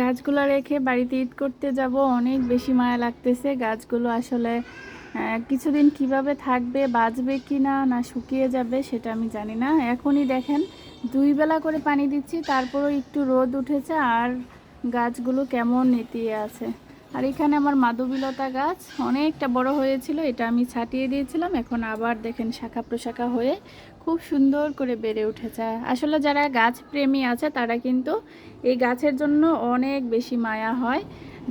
গাছগুলো রেখে বাড়িতে ঈদ করতে যাব, অনেক বেশি মায়া লাগতেছে। গাছগুলো আসলে কিছুদিন কীভাবে থাকবে, বাঁচবে কি না না শুকিয়ে যাবে সেটা আমি জানি না। এখনই দেখেন, দুই বেলা করে পানি দিচ্ছি, তারপরেও একটু রোদ উঠেছে, আর গাছগুলো কেমন নেতিয়ে আছে। আর এখানে আমার মাধবীলতা গাছ অনেকটা বড় হয়েছিল, এটা আমি ছাটিয়ে দিয়েছিলাম, এখন আবার দেখেন শাখা প্রশাখা হয়ে খুব সুন্দর করে বেড়ে উঠেছে। আসলে যারা গাছ প্রেমী আছে, তারা কিন্তু এই গাছের জন্য অনেক বেশি মায়া হয়।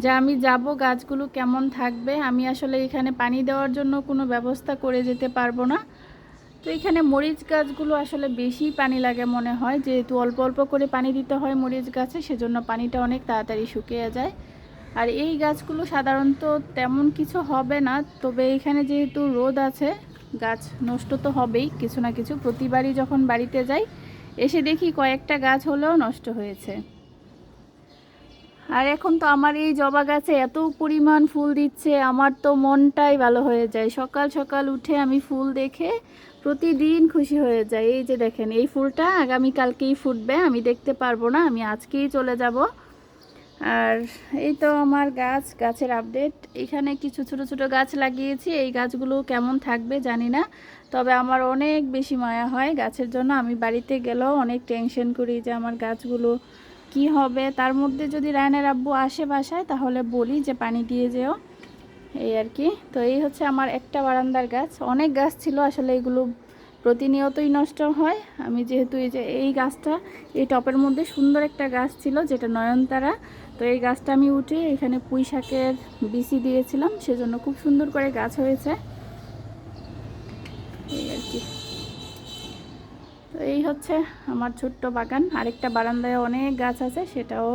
যা আমি যাব, গাছগুলো কেমন থাকবে, আমি আসলে এখানে পানি দেওয়ার জন্য কোনো ব্যবস্থা করে যেতে পারব না। তো এখানে মরিচ গাছগুলো আসলে বেশি পানি লাগে মনে হয়, যেহেতু অল্প অল্প করে পানি দিতে হয় মরিচ গাছে, সেজন্য পানিটা অনেক তাড়াতাড়ি শুকিয়ে যায়। আর এই গাছগুলো সাধারণত তেমন কিছু হবে না, তবে এখানে যেহেতু রোদ আছে, গাছ নষ্ট তো হবেই কিছু না কিছু। প্রতিবারই যখন বাড়িতে যাই, এসে দেখি কয়েকটা গাছ হলেও নষ্ট হয়েছে। আর এখন তো আমার এই জবা গাছে এত পরিমাণ ফুল দিচ্ছে, আমার তো মনটাই ভালো হয়ে যায়। সকাল সকাল উঠে আমি ফুল দেখে প্রতিদিন খুশি হয়ে যাই। এই যে দেখেন, এই ফুলটা আগামীকালকেই ফুটবে, আমি দেখতে পারব না, আমি আজকেই চলে যাব। আর এই তো আমার গাছ, গাছের আপডেট এখানে কিছু ছোট ছোট গাছ লাগিয়েছি। এই গাছগুলো কেমন থাকবে জানি না, তবে আমার অনেক বেশি মায়া হয় গাছের জন্য। আমি বাড়িতে গেলেও অনেক টেনশন করি যে আমার গাছগুলো কি হবে। তার মধ্যে যদি রায়নের আব্বু আসে বাসায়, তাহলে বলি যে পানি দিয়ে যেও। এই আর কি। তো এই হচ্ছে আমার একটা বারান্দার গাছ। অনেক গাছ ছিল, আসলে এগুলো প্রতিনিয়তই নষ্ট হয়। আমি যেহেতু এই যে এই গাছটা, এই টপের মধ্যে সুন্দর একটা গাছ ছিল, যেটা নয়নতারা। তো এই গাছটা আমি উঠে এখানে পুঁই শাকের বিচি দিয়েছিলাম, সেজন্য খুব সুন্দর করে গাছ হয়েছে। এই আর কি। তো এই হচ্ছে আমার ছোট্ট বাগান। আরেকটা বারান্দায় অনেক গাছ আছে, সেটাও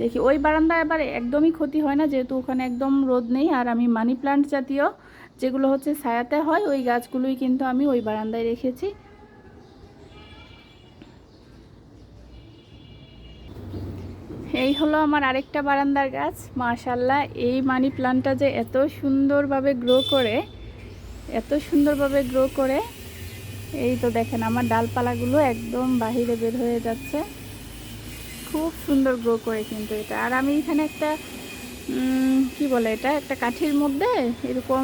দেখি। ওই বারান্দায় আবার একদমই ক্ষতি হয় না, যেহেতু ওখানে একদম রোদ নেই। আর আমি মানি প্লান্ট জাতীয় যেগুলো হচ্ছে ছায়াতে হয়, ওই গাছগুলোই কিন্তু আমি ওই বারান্দায় রেখেছি। এই হলো আমার আরেকটা বারান্দার গাছ। মাশাল্লাহ এই মানি প্লান্টটা যে এত সুন্দরভাবে গ্রো করে, এত সুন্দরভাবে গ্রো করে, এই তো দেখেন আমার ডালপালাগুলো একদম বাহিরে বের হয়ে যাচ্ছে। খুব সুন্দর গ্রো করে কিন্তু এটা। আর আমি এখানে একটা কি বলে এটা? একটা কাঠির মধ্যে এরকম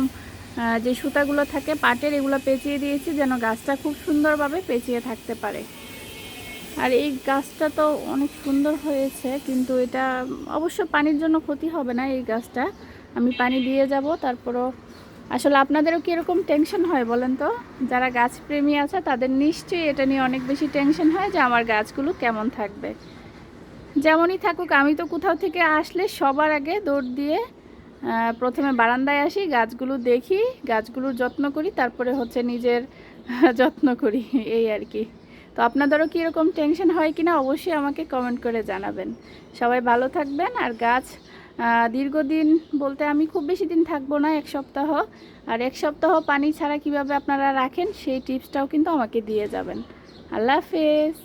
যে সুতাগুলো থাকে, পাটের এগুলো পেঁচিয়ে দিয়েছি যেন গাছটা খুব সুন্দরভাবে পেঁচিয়ে থাকতে পারে। আর এই গাছটা তো অনেক সুন্দর হয়েছে, কিন্তু এটা অবশ্য পানির জন্য ক্ষতি হবে না এই গাছটা। আমি পানি দিয়ে যাব, তারপরও আসলে আপনাদেরও কীরকম টেনশন হয় বলেন তো? যারা গাছ প্রেমী আছে, তাদের নিশ্চয়ই এটা নিয়ে অনেক বেশি টেনশন হয় যে আমার গাছগুলো কেমন থাকবে। যেমনই থাকুক, আমি তো কোথাও থেকে আসলে সবার আগে দৌড় দিয়ে প্রথমে বারান্দায় আসি, গাছগুলো দেখি, গাছগুলোর যত্ন করি, তারপরে হচ্ছে নিজের যত্ন করি, এই আর কি। তো আপনাদেরও কি এরকম টেনশন হয় কিনা অবশ্যই আমাকে কমেন্ট করে জানাবেন। সবাই ভালো থাকবেন, আর গাছ দীর্ঘদিন বলতে আমি খুব বেশি দিন থাকব না, এক সপ্তাহ। আর এক সপ্তাহ পানি ছাড়া কীভাবে আপনারা রাখেন, সেই টিপসটাও কিন্তু আমাকে দিয়ে যাবেন। আল্লাহ হাফেজ।